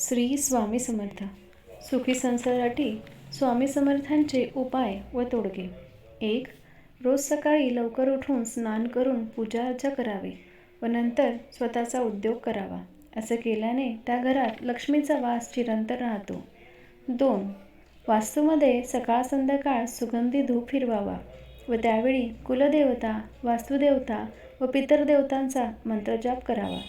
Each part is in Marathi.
श्री स्वामी समर्थ. सुखी संसारासाठी स्वामी समर्थांचे उपाय व तोडगे. एक रोज सकाळी लवकर उठून स्नान करून पूजा अर्चा करावी व नंतर स्वतःचा उद्योग करावा. असं केल्याने त्या घरात लक्ष्मीचा वास चिरंतर राहतो. दोन वास्तूमध्ये सकाळ संध्याकाळ सुगंधी धूप फिरवावा व त्यावेळी कुलदेवता वास्तुदेवता व पितरदेवतांचा मंत्रजाप करावा.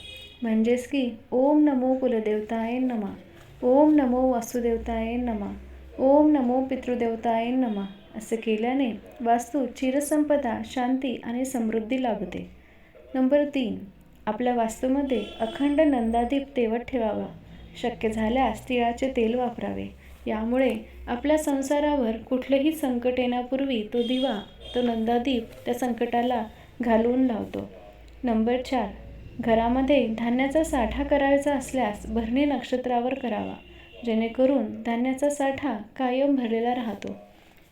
म्हणजेच की ओम नमो कुलदेवताय नमा. ओम नमो वासुदेवताय नमा. ओम नमो पितृदेवताय नमा. असं केल्याने वास्तू चिरसंपदा शांती आणि समृद्धी लाभते. नंबर तीन. आपल्या वास्तूमध्ये अखंड नंदादीप तेवत ठेवावा. शक्य झाल्यास तिळाचे तेल वापरावे. यामुळे आपल्या संसारावर कुठलेही संकट येण्यापूर्वी तो दिवा तो नंदादीप त्या संकटाला घालवून लावतो. नंबर चार. घरामध्ये धान्याचा साठा करायचा असल्यास भरणी नक्षत्रावर करावा. जेणेकरून धान्याचा साठा कायम भरलेला राहतो.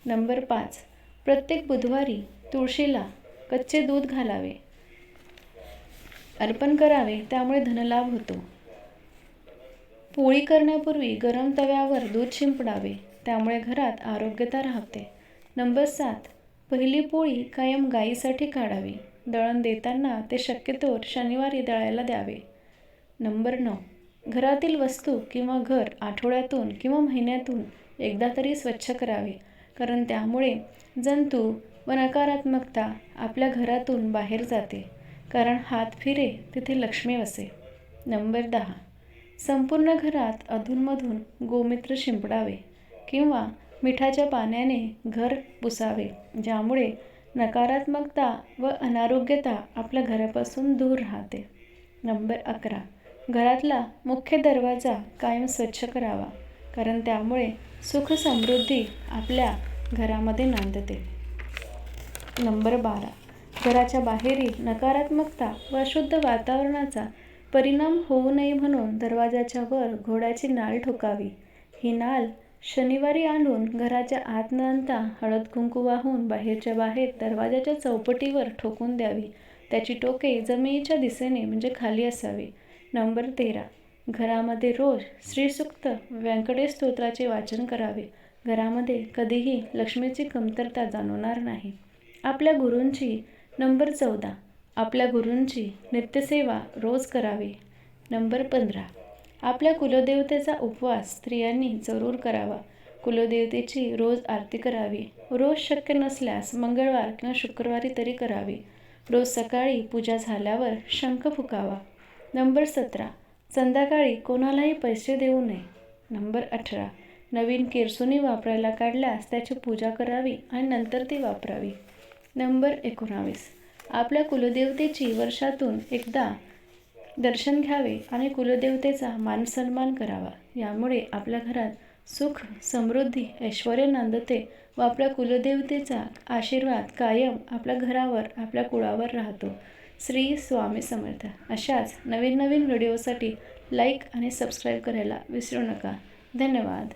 नंबर पाच. प्रत्येक बुधवारी तुळशीला कच्चे दूध घालावे. अर्पण करावे त्यामुळे धनलाभ होतो. पोळी करण्यापूर्वी गरम तव्यावर दूध शिंपडावे त्यामुळे घरात आरोग्यता राहते. नंबर सात. पहिली पोळी कायम गायीसाठी काढावी. दळण देताना ते शक्यतोवर शनिवारी दळायला द्यावे. नंबर नऊ. घरातील वस्तू किंवा घर आठवड्यातून किंवा महिन्यातून एकदा तरी स्वच्छ करावे कारण त्यामुळे जंतू व नकारात्मकता आपल्या घरातून बाहेर जाते कारण हात फिरे तिथे लक्ष्मी वसे. नंबर दहा. संपूर्ण घरात अधूनमधून गोमित्र शिंपडावे किंवा मिठाच्या पाण्याने घर पुसावे ज्यामुळे नकारात्मकता व अनारोग्यता आपल्या घरापासून दूर राहते. नंबर अकरा. घरातला मुख्य दरवाजा कायम स्वच्छ करावा कारण त्यामुळे सुख समृद्धी आपल्या घरामध्ये नांदते. नंबर बारा. घराच्या बाहेरील नकारात्मकता व अशुद्ध वातावरणाचा परिणाम होऊ नये म्हणून दरवाजाच्या वर घोड्याची नाळ ठोकावी. ही नाल शनिवारी आणून घराच्या आत न आणता हळद कुंकू वाहून बाहेरच्या बाहेर दरवाजाच्या चौपटीवर ठोकून द्यावी. त्याची टोके जमिनीच्या दिशेने म्हणजे खाली असावी. नंबर तेरा. घरामध्ये रोज श्रीसुक्त व्यंकटेश स्तोत्राचे वाचन करावे. घरामध्ये कधीही लक्ष्मीची कमतरता जाणवणार नाही. आपल्या गुरूंची. नंबर चौदा. आपल्या गुरूंची नित्यसेवा रोज करावी. नंबर पंधरा. आपल्या कुलदेवतेचा उपवास स्त्रियांनी जरूर करावा. कुलदेवतेची रोज आरती करावी. रोज शक्य नसल्यास मंगळवार किंवा शुक्रवारी तरी करावी. रोज सकाळी पूजा झाल्यावर शंख फुकावा. नंबर सतरा. संध्याकाळी कोणालाही पैसे देऊ नये. नंबर अठरा. नवीन केरसुनी वापरायला काढल्यास त्याची पूजा करावी आणि नंतर ती वापरावी. नंबर एकोणावीस. आपल्या कुलदेवतेची वर्षातून एकदा दर्शन घ्यावे आणि कुलदेवतेचा मानसन्मान करावा. यामुळे आपल्या घरात सुख समृद्धी ऐश्वर नांदते व आपल्या कुलदेवतेचा आशीर्वाद कायम आपल्या घरावर आपल्या कुळावर राहतो. श्री स्वामी समर्थ. अशाच नवीन नवीन व्हिडिओसाठी लाईक आणि सबस्क्राईब करायला विसरू नका. धन्यवाद.